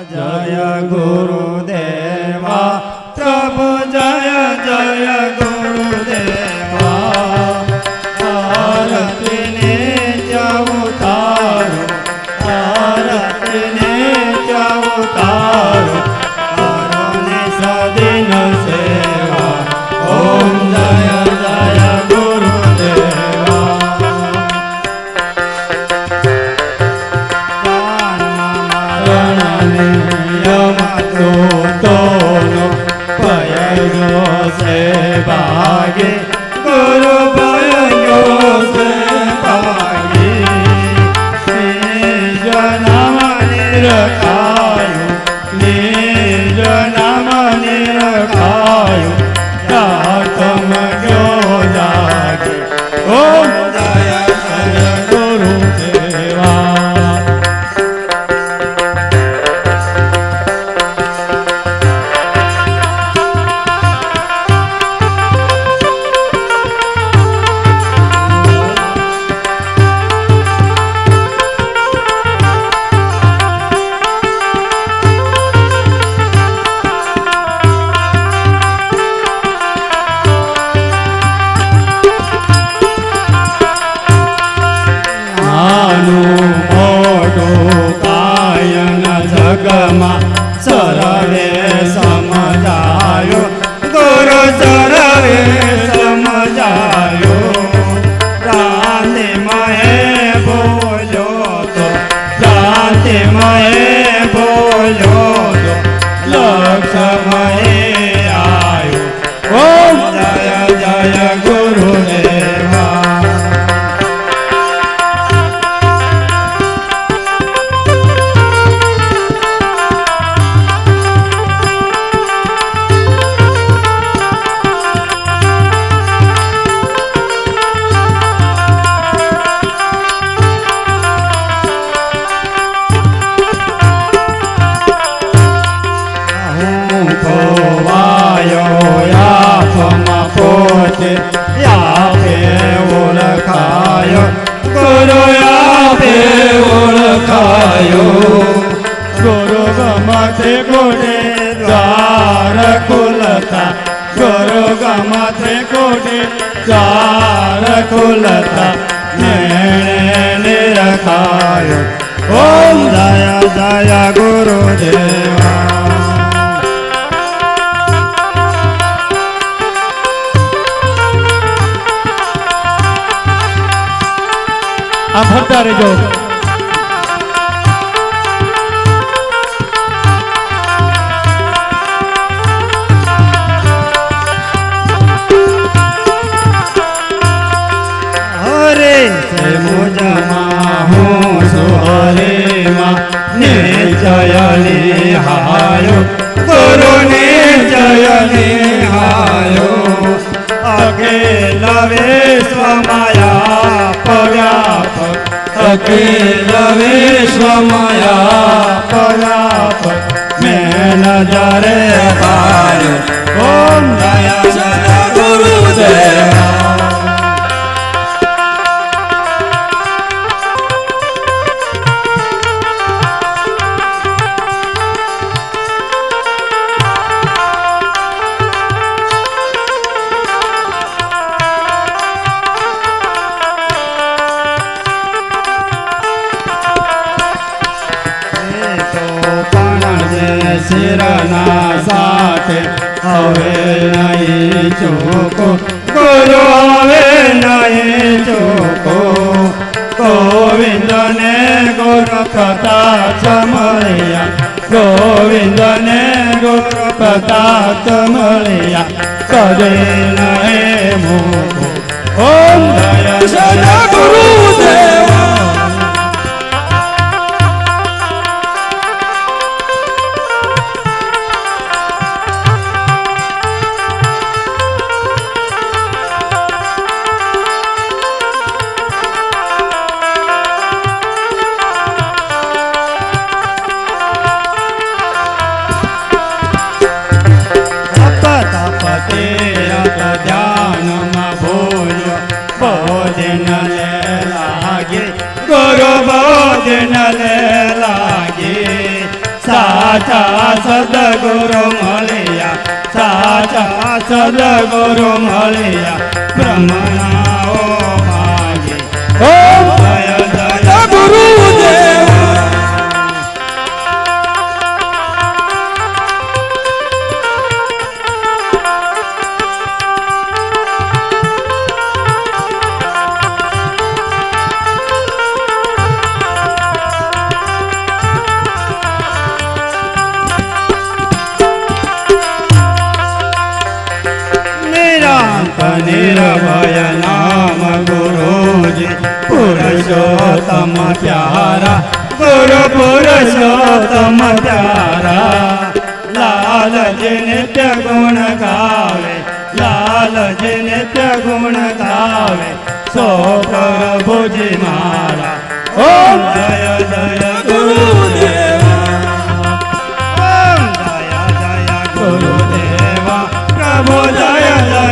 जय गुरुदेव ભાગે ગુરુ ભયો સે નાનું મોટું કાયન જગમાં સરળે સમજાયો દ્વાર ખુલતા મેણે નિરખાયો ઓમ દયા દયા ગુરુદેવા આ ફરતા રહેજો. છે મુજમાં હું સુહરેમાં નિશ્ચય નિહાયો ગુરુ નિશ્ચય નિહાયો અખિલ વિશ્વમાયા પર્યાપ અખિલ વિશ્વમાયા પર્યાપ મેં નજરે रना साथ अवे नहीं चोको। गुरु अवे नहीं चोको। गोविंद ने गुरु प्रताप मरिया गोविंद ने गुरु पता मरिया करे नहीं मोको। તપતે ધ્યાનમાં ભૂલ્યો ભોજન લે લાગે, ગુરુ ભોજન લે લાગે. સાચા સદગુરુ મળ્યા, સાચા સદગુરુ મળ્યા બ્રહ્મણાઓ भय नाम गुरु जी पुरुषोत्तम प्यारा। गुरु पुरुषोत्तम प्यारा। लाल जिन नित्य गुण गावे, लाल जिन नित्य गुण गावे। सो प्रभु जी मारा। ओम जय जय गुरु देवा ओम जय जय गुरुदेवा। प्रभु जय जय